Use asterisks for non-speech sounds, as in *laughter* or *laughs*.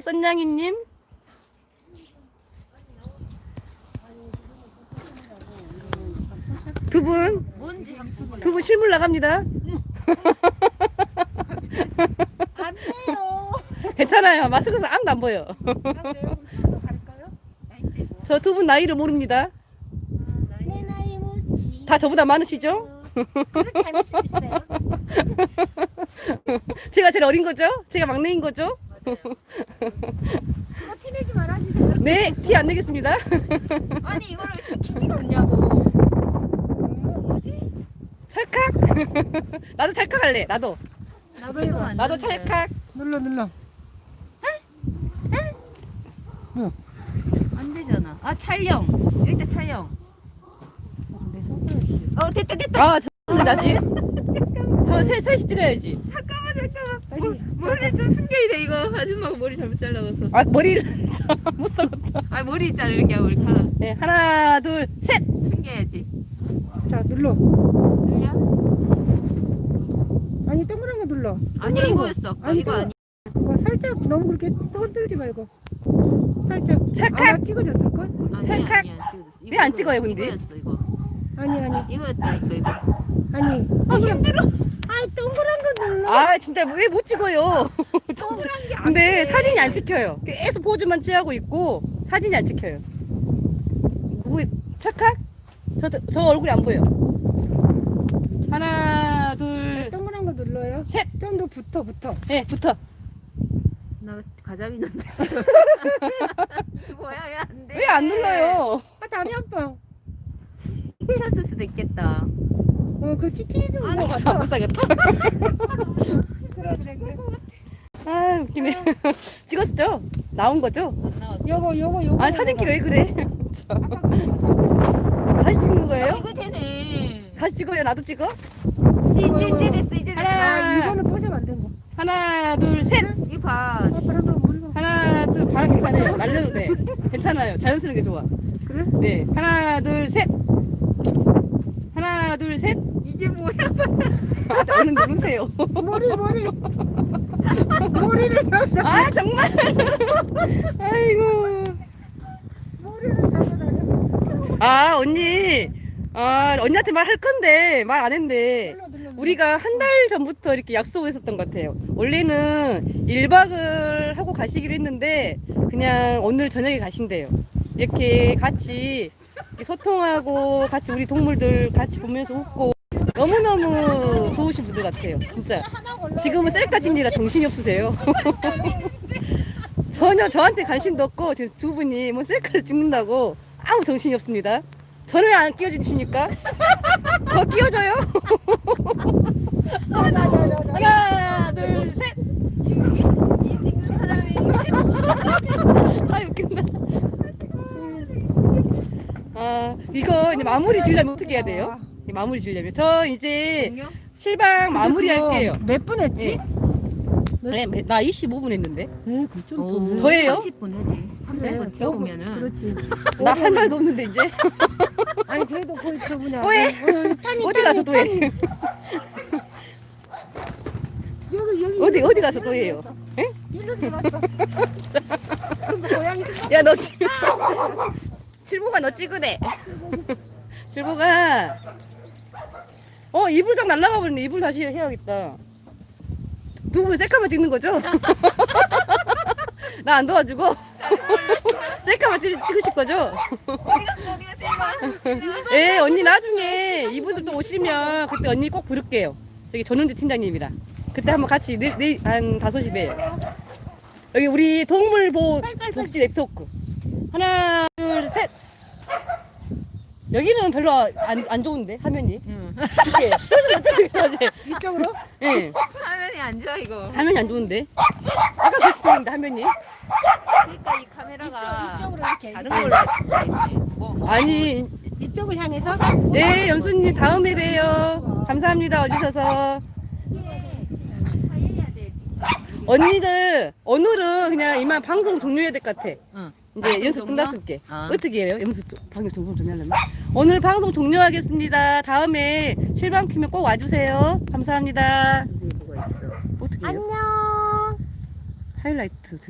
썬냥이님. 두 분, 뭔지 한번 두분 실물 나갑니다. 안 돼요. 괜찮아요. 마스크 써 아무도 안 보여. 안 돼요. 그럼 갈까요? 저 두 분 나이를 모릅니다. 내 나이 뭐지? 다 저보다 많으시죠? 그렇게 있어요. *laughs* 제가 제일 어린 거죠? 제가 막내인 거죠? 그거 티내지 말아주세요. 네, 티 안 내겠습니다. 아니 이거를 왜 키지가 않냐고 뭐지? 찰칵. *laughs* 나도 찰칵할래. 나도. 나도 해봐. 나도 찰칵. 눌러 눌러. 안 되잖아 아 촬영 여기 다 촬영 내 손가락이. 어 됐다 됐다 아, 저 나지. 저 셋, 셋이 찍어야지. 잠깐만 잠깐만 다시. 머리 좀 숨겨야 돼 이거 아줌마가 머리 잘못 잘라서 아, 머리를 *laughs* 못 썰었다. 아 머리 있잖아 이렇게 하고 이렇게 하나 네, 하나, 둘, 셋. 숨겨야지 자 눌러. 눌려? 아니 동그란 거 눌러. 아니 동그란 거. 이거였어 아니, 이거 아니 그거 살짝 너무 그렇게 흔들지 말고. 살짝. 찰칵. 아마 찍어줬을 걸? 찰칵. 왜안 찍어요, 근데? 이거였어 이거 아니 아니 이거였다 이거 이거 아니. 동그란 거. 아, 진짜 왜 못 찍어요? *laughs* 진짜. 근데 사진이 안 찍혀요. 계속 포즈만 취하고 있고 사진이 안 찍혀요. 누구 찰칵? 저, 저 얼굴이 안 보여. 하나, 둘, 동그란 거 눌러요. 셋. 좀 더 붙어 붙어. 네, 붙어. 나 가자미 넣는다 *laughs* 뭐야 왜 안 돼 왜 안 눌러요? 아 다리 아파. 켰을 수도 있겠다 어, 그 치킨이 먹어. 아, 못 사겠다. 그래 그래 그래. 아, 웃기네. 찍었죠? 나온 거죠? 요거 요거 요거. 아, 사진기 왜 그래? 다시 찍는 아, 거예요? 이거 되네 다시 찍어요? 나도 찍어? 이제 이제 이제 됐어 이제 됐어 아 이거는 안된 거. 하나, 둘, 셋. 이거 봐 아, 바람 물고. 하나, 둘, 바람 괜찮아요. *laughs* 날려도 돼. 괜찮아요. 자연스럽게 좋아. 그래? 네. 하나, 둘, 셋. 하나, 둘, 셋. 이게 뭐야 아, 얼른 누르세요. 머리 머리. 머리를 잡아. 아, 정말. 아이고. 머리를. 아, 언니. 아, 언니한테 말할 건데, 말 안 했는데. 눌러 눌러. 우리가 한 달 전부터 이렇게 약속을 했었던 것 같아요. 원래는 1박을 하고 가시기로 했는데, 그냥 오늘 저녁에 가신대요. 이렇게 같이 이렇게 소통하고, 같이 우리 동물들 같이 보면서 웃고, 너무너무 좋으신 분들 같아요. 진짜. 지금은 셀카 찍느라 정신이 없으세요. *laughs* 전혀 저한테 관심도 없고, 지금 두 분이 뭐 셀카를 찍는다고 아무 정신이 없습니다. 저를 왜안 끼워주십니까? 더 끼워줘요. 하나, 둘, 셋. 아, 웃긴다. 아, 이거 이제 마무리 지려면 어떻게 해야 돼요? 이 마무리 지려면. 저 이제 동료? 실방 마무리 할게요. 몇 분 했지? 네, 나 25분 했는데. 에, 그좀 오, 더해요? 30분 하지 30분 채우면은 그렇지. *laughs* 나 할 말도 없는데, 이제. *laughs* 아니 그래도 그 저분야. 또 해? *laughs* 어디 가서 또 해? 여기 여기. 어디, 어디 가서 또 해요? 에? 일로 들어왔어. 근데 고양이 야, 너 지금. 칠보가 너 찍으래. 칠보가. 어, 이불 다 날라가 버렸네. 이불 다시 해야겠다. 두분 셀카만 찍는 거죠? *laughs* 나 안 도와주고? 셀카만 *laughs* 찍, 찍으실 거죠? *laughs* 예, 언니 나중에 이분들 또 오시면 그때 언니 꼭 부를게요. 저기 전은지 팀장님이랑. 그때 한번 같이 네, 네, 한 5시 봬요. 여기 우리 동물보 복지 네트워크. 하나. 여기는 별로 안, 안 좋은데, 화면이. 응. 이렇게. 저기, 저기, 저기, 저기. 이쪽으로? 예. 화면이 안 좋아 이거 화면이 안 좋은데. 아까 글씨 좋은데, 화면이. 그러니까 이 카메라가 이쪽, 이쪽으로 이렇게. 다른 걸로 했지 뭐 아니, 이쪽을 향해서. 네, 연수님 다음에 봬요. 감사합니다, 와주셔서. 되지 언니들, 오늘은 그냥 이만 방송 종료해야 될 것 같아. 응. 이제 연습 종료? 끝났을게. 아. 어떻게 해요? 연습 조- 방송 종료 종료하려면? 오늘 방송 종료하겠습니다. 다음에 실방 키면 꼭 와주세요. 감사합니다. 여기 뭐가 있어 어떻게 해요? 안녕. 하이라이트.